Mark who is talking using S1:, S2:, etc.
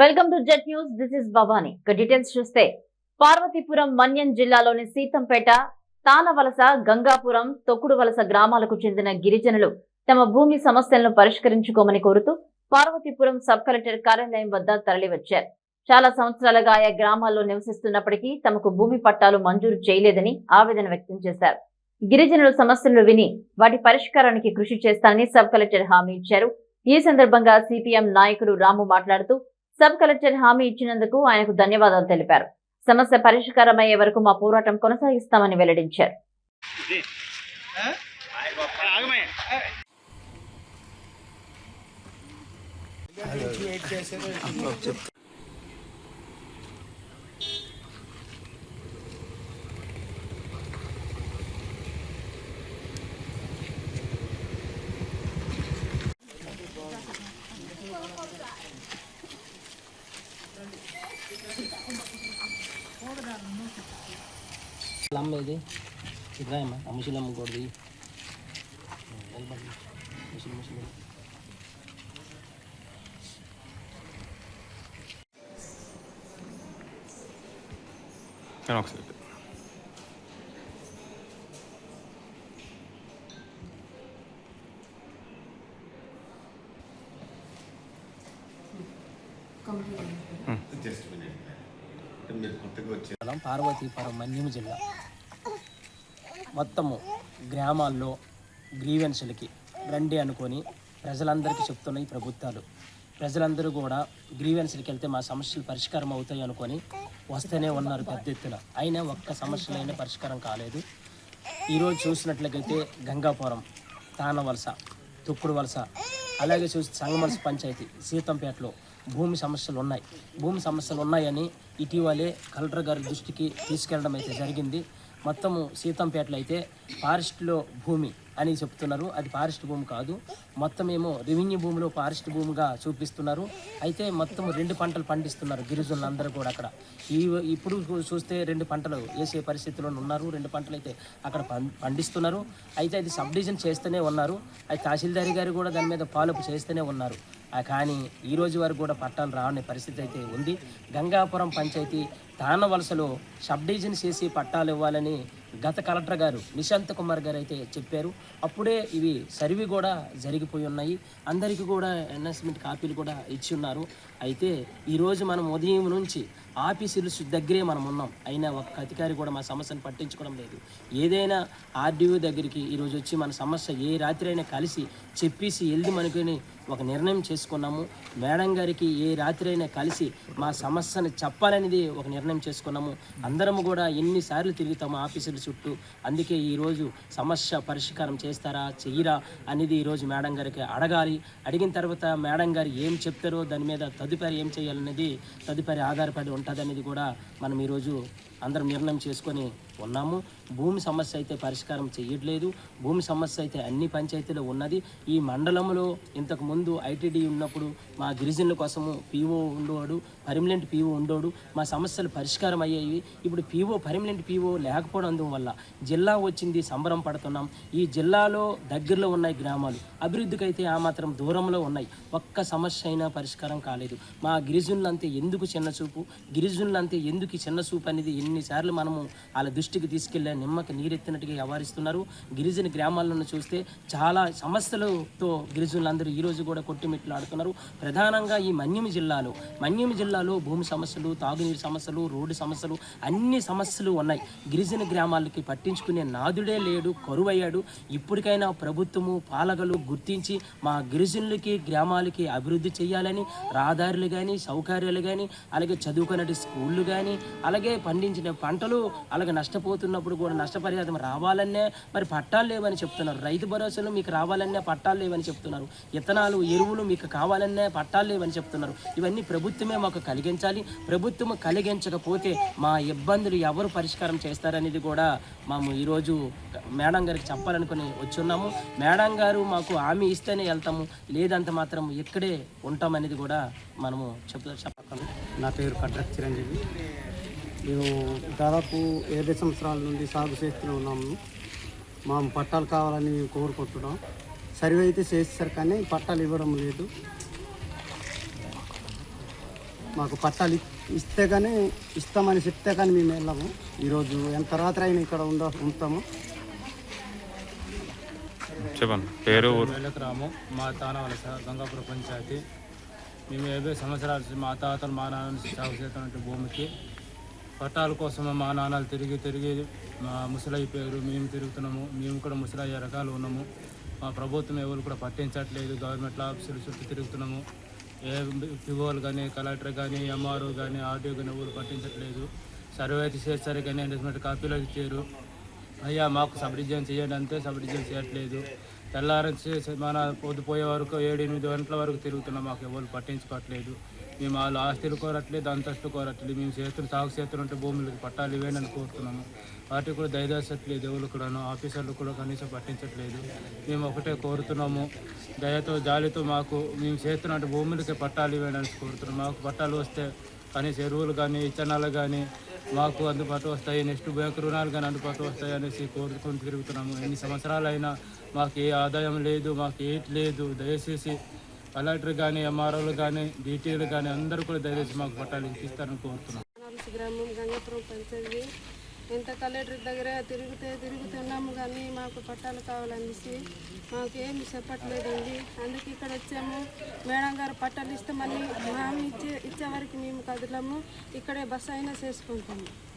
S1: Welcome to Jet News. This is Bhavani. ఇక details చూస్తే పార్వతీపురం మన్యం జిల్లాలోని సీతంపేట తానవలస గంగాపురం తొక్కుడు వలస గ్రామాలకు చెందిన గిరిజనులు తమ భూమి సమస్యలను పరిష్కరించుకోమని కోరుతూ పార్వతీపురం సబ్ కలెక్టర్ కార్యాలయం వద్ద తరలివచ్చారు. చాలా సంవత్సరాలుగా ఆయా గ్రామాల్లో నివసిస్తున్నప్పటికీ తమకు భూమి పట్టాలు మంజూరు చేయలేదని ఆవేదన వ్యక్తం చేశారు. గిరిజనుల సమస్యలను విని వాటి పరిష్కారానికి కృషి చేస్తానని సబ్ కలెక్టర్ హామీ ఇచ్చారు. ఈ సందర్భంగా సిపిఎం నాయకుడు రాము మాట్లాడుతూ సబ్ కలెక్టర్ హామీ ఇచ్చినందుకు ఆయనకు ధన్యవాదాలు తెలిపారు. సమస్య పరిష్కారమయ్యే వరకు మా పోరాటం కొనసాగిస్తామని వెల్లడించారు.
S2: lambe de
S3: Ibrahim amu sila mo gordi Kenapa
S4: sih? Parvathipuram Manyam జిల్లా. మొత్తము గ్రామాల్లో గ్రీవెన్స్లకి రండి అనుకొని ప్రజలందరికీ చెప్తున్నాయి ప్రభుత్వాలు. ప్రజలందరూ కూడా గ్రీవెన్స్లకి వెళ్తే మా సమస్యలు పరిష్కారం అవుతాయి అనుకొని వస్తూనే ఉన్నారు పెద్ద ఎత్తున. అయినా ఒక్క సమస్యలైనా పరిష్కారం కాలేదు. ఈరోజు చూసినట్లయితే గంగాపురం తానవలస తుక్కుడు వలస అలాగే చూసి సంగమలస పంచాయతీ సీతంపేటలో భూమి సమస్యలు ఉన్నాయి. భూమి సమస్యలు ఉన్నాయని ఇటీవలే కలెక్టర్ గారి దృష్టికి తీసుకెళ్ళడం అయితే జరిగింది. మొత్తము సీతంపేటలో అయితే ఫారెస్ట్లో భూమి అని చెప్తున్నారు. అది ఫారెస్ట్ భూమి కాదు. మొత్తం ఏమో రెవెన్యూ భూమిలో ఫారెస్ట్ భూమిగా చూపిస్తున్నారు. అయితే మొత్తం రెండు పంటలు పండిస్తున్నారు గిరిజనులు అందరూ కూడా అక్కడ. ఈ ఇప్పుడు చూస్తే రెండు పంటలు వేసే పరిస్థితిలో ఉన్నారు. రెండు పంటలు అయితే అక్కడ పం- పండిస్తున్నారు. అయితే అది సబ్ డివిజన్ చేస్తూనే ఉన్నారు. అది తహసీల్దారి గారు కూడా దాని మీద ఫాలోప్ చేస్తూనే ఉన్నారు. కానీ ఈ రోజు వరకు కూడా పట్టాలు రావని పరిస్థితి అయితే ఉంది. గంగాపురం పంచాయతీ తానవలసలో సబ్ డివిజన్ చేసి పట్టాలు ఇవ్వాలని గత కలెక్టర్ గారు నిశాంత్ కుమార్ గారు అయితే చెప్పారు. అప్పుడే ఇవి సర్వీ కూడా జరిగిపోయి ఉన్నాయి. అందరికీ కూడా అనౌన్స్మెంట్ కాపీలు కూడా ఇచ్చి ఉన్నారు. అయితే ఈరోజు మనం ఉదయం నుంచి ఆఫీసులు దగ్గరే మనం ఉన్నాం. అయినా ఒక్క అధికారి కూడా మా సమస్యను పట్టించుకోవడం లేదు. ఏదైనా ఆర్డీఓ దగ్గరికి ఈరోజు వచ్చి మన సమస్య ఏ రాత్రి అయినా కలిసి చెప్పేసి వెళ్ళి మనకుని ఒక నిర్ణయం చేసుకున్నాము. మేడం గారికి ఏ రాత్రి అయినా కలిసి మా సమస్యను చెప్పాలనేది ఒక నిర్ణయం చేసుకున్నాము. అందరము కూడా ఎన్నిసార్లు తిరుగుతాము ఆఫీసుల చుట్టూ అందుకే ఈరోజు సమస్య పరిష్కారం చేస్తారా చెయ్యరా అనేది ఈరోజు మేడం గారికి అడగాలి. అడిగిన తర్వాత మేడం గారు ఏం చెప్తారో దాని మీద తదుపరి ఏం చేయాలనేది తదుపరి ఆధారపడి ఉంటుంది అనేది కూడా మనం ఈరోజు అందరం నిర్ణయం చేసుకొని ఉన్నాము. భూమి సమస్య అయితే పరిష్కారం చేయట్లేదు భూమి సమస్య అయితే అన్ని పంచాయతీలో ఉన్నది. ఈ మండలంలో ఇంతకు ముందు ఐటీడీ ఉన్నప్పుడు మా గిరిజనుల కోసము పీఓ ఉండేవాడు పర్మనెంట్ పీఓ ఉండేవాడు. మా సమస్యలు పరిష్కారం అయ్యేవి. ఇప్పుడు పీఓ పర్మనెంట్ పీఓ లేకపోవడం వల్ల జిల్లా వచ్చింది సంబరం పడుతున్నాం. ఈ జిల్లాలో దగ్గరలో ఉన్నాయి గ్రామాలు. అభివృద్ధికి అయితే ఆ మాత్రం దూరంలో ఉన్నాయి. ఒక్క సమస్య అయినా పరిష్కారం కాలేదు. మా గిరిజనులంతే ఎందుకు చిన్న చూపు గిరిజనులంతే ఎందుకు చిన్నచూపు చిన్న చూపు అనేది ఎన్నిసార్లు మనము వాళ్ళ దృష్టికి తీసుకెళ్ళే నిమ్మకి నీరెత్తినట్టుగా వ్యవహరిస్తున్నారు. గిరిజన గ్రామాలను చూస్తే చాలా సమస్యలతో గిరిజనులందరూ ఈ రోజు కూడా కొట్టుమిట్లాడుతున్నారు. ప్రధానంగా ఈ మన్యం జిల్లాలో మన్యం జిల్లాలో భూమి సమస్యలు తాగునీరు సమస్యలు రోడ్డు సమస్యలు అన్ని సమస్యలు ఉన్నాయి. గిరిజన గ్రామాలకి పట్టించుకునే నాదుడే లేడు కరువయ్యాడు. ఇప్పటికైనా ప్రభుత్వము పాలగలు గుర్తించి మా గిరిజనులకి గ్రామాలకి అభివృద్ధి చేయాలని రహదారులు కానీ సౌకర్యాలు కానీ అలాగే చదువుకునే స్కూళ్ళు కానీ అలాగే పండించిన పంటలు అలాగే నష్టపోతున్నప్పుడు కూడా నష్టపరిహారం రావాలనే మరి పట్టాలు లేవని చెప్తున్నారు. రైతు భరోసాలు మీకు రావాలనే పట్టాలు లేవని చెప్తున్నారు. విత్తనాలు ఎరువులు మీకు కావాలనే పట్టాలు లేవని చెప్తున్నారు. ఇవన్నీ ప్రభుత్వమే మాకు కలిగించాలి. ప్రభుత్వం కలిగించకపోతే మా ఇబ్బందులు ఎవరు పరిష్కారం చేస్తారనేది కూడా మేము ఈరోజు మేడం గారికి చెప్పాలనుకుని వచ్చున్నాము. మేడం గారు మాకు హామీ ఇస్తేనే వెళ్తాము లేదంత మాత్రం ఇక్కడే ఉంటామనేది కూడా మనము చెప్తా చెప్పగలం
S5: నా పేరు కట్రక్ చిరంజీవి. మేము దాదాపు ఏడు సంవత్సరాల నుండి సాగు చేస్తూనే ఉన్నాము. మా పట్టాలు కావాలని మేము కోరుకుంటున్నాం. సర్వే అయితే చేస్తారు కానీ పట్టాలు ఇవ్వడం లేదు. మాకు పట్టాలు ఇస్తే కానీ ఇస్తామని చెప్తే కానీ మేము వెళ్ళాము. ఈరోజు ఎంత రాత్రి అయినా ఇక్కడ ఉండ ఉంటాము.
S2: చెప్పండి. పేరు ఊరు?
S6: మా తాన వలస గంగాపుర పంచాయతీ. మేము యాభై సంవత్సరాల నుంచి మా తాతలు మా నాన్న నుంచి సాగు చేస్తున్నటువంటి భూమికి పట్టాల కోసం మా నాన్నలు తిరిగి తిరిగి మా ముసలైపోయారు. మేము తిరుగుతున్నాము. మేము కూడా ముసలయ్యే రకాలు ఉన్నాము. మా ప్రభుత్వం ఎవరు కూడా పట్టించట్లేదు. గవర్నమెంట్ ఆఫీసులు చుట్టూ తిరుగుతున్నాము. ఏ పిఓలు కానీ కలెక్టర్ కానీ ఎంఆర్ఓ కానీ ఆర్డీఓ కానీ ఎవరు పట్టించట్లేదు. సర్వే అయితే కానీ అసెస్మెంట్ కాపీలోకి ఇచ్చారు. అయ్యా మాకు సబ్ డివిజన్ చేయండి అంతే సబ్ డివిజన్ చేయట్లేదు తెల్లారించి మన పొద్దుపోయే వరకు ఏడు ఎనిమిది గంటల వరకు తిరుగుతున్నాం మాకు ఎవరు పట్టించుకోవట్లేదు. మేము వాళ్ళు ఆస్తులు కోరట్లేదు అంతస్తులు కోరట్లేదు. మేము చేతులు సాగు చేతులుంటే భూములకు పట్టాలు ఇవ్వండి అని కోరుతున్నాము. వాటికి కూడా దయదాసట్లేదు ఎవరు కూడాను ఆఫీసర్లు కూడా కనీసం పట్టించట్లేదు. మేము ఒకటే కోరుతున్నాము దయతో జాలితో మాకు మేము చేస్తున్నట్టు భూములకి పట్టాలు ఇవ్వండి అని కోరుతున్నాం మాకు పట్టాలు వస్తే కనీసం ఎరువులు కానీ ఇచ్చనాలు కానీ మాకు అందుబాటు వస్తాయి. నెక్స్ట్ బ్యాంక్ రుణాలు కానీ అందుబాటు వస్తాయి అనేసి కోరుకొని తిరుగుతున్నాము. ఎన్ని సంవత్సరాలైనా మాకు ఏ ఆదాయం లేదు మాకు ఏటి లేదు. దయచేసి కలెక్టర్ కానీ ఎంఆర్ఓలు కానీ డీటీలు కానీ అందరూ కూడా దయచేసి మాకు పట్టాలు ఇస్తారని కోరుతున్నాం.
S7: గ్రామం గంగాపురం పంచాయతీ. ఎంత కలెక్టర్ దగ్గర తిరిగితే తిరుగుతున్నాము కానీ మాకు పట్టాలు కావాలనేసి మాకు ఏమి చెప్పట్లేదండి. అందుకే ఇక్కడ వచ్చాము. మేడం గారు పట్టాలు ఇస్తామని హామీ ఇచ్చే ఇచ్చే వరకు మేము కదలము. ఇక్కడే బస్సు అయినా చేసుకుంటాము.